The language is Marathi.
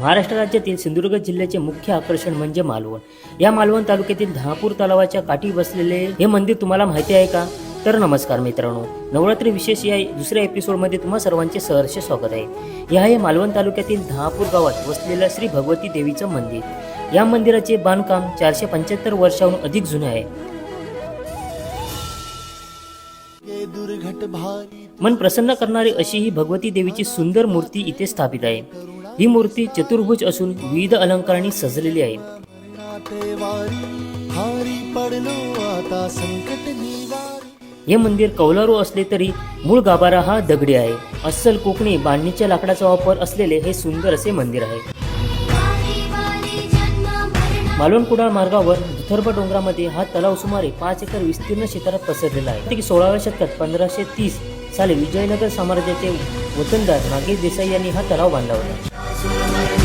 महाराष्ट्र राज्यातील सिंधुदुर्ग जिल्ह्याचे मुख्य आकर्षण म्हणजे मालवण. या मालवण तालुक्यातील दहापूर तलावाच्या काठी बसलेले हे मंदिर तुम्हाला माहिती आहे का? तर नमस्कार मित्रांनो. नवरात्री विशेष या दुसऱ्या एपिसोडमध्ये तुम्हा सर्वांचे सहर्ष स्वागत आहे. या हे मालवण तालुक्यातील दहापूर गावात वसलेलं श्री भगवती देवीचं मंदिर. या मंदिराचे बांधकाम चारशे पंच्याहत्तर वर्षाहून अधिक जुने आहे. मन प्रसन्न करणारी अशी ही भगवती देवीची सुंदर मूर्ती इथे स्थापित आहे. ही मूर्ती चतुर्भुज असून विविध अलंकारांनी सजलेली आहे. हे मंदिर कौलारू असले तरी मूळ गाभारा हा दगडी आहे. अस्सल कोकणी बांधणीच्या लाकडाचा वापर असलेले हे सुंदर असे मंदिर आहे. मालवण कुडाळ मार्गावर दुथर्ब डोंगरामध्ये हा तलाव सुमारे पाच एकर विस्तीर्ण क्षेत्रात पसरलेला आहे. की सोळाव्या शतकात पंधराशे तीस साली विजयनगर साम्राज्याचे वतनदार नागेश देसाई यांनी हा तलाव बांधला होता. No hay.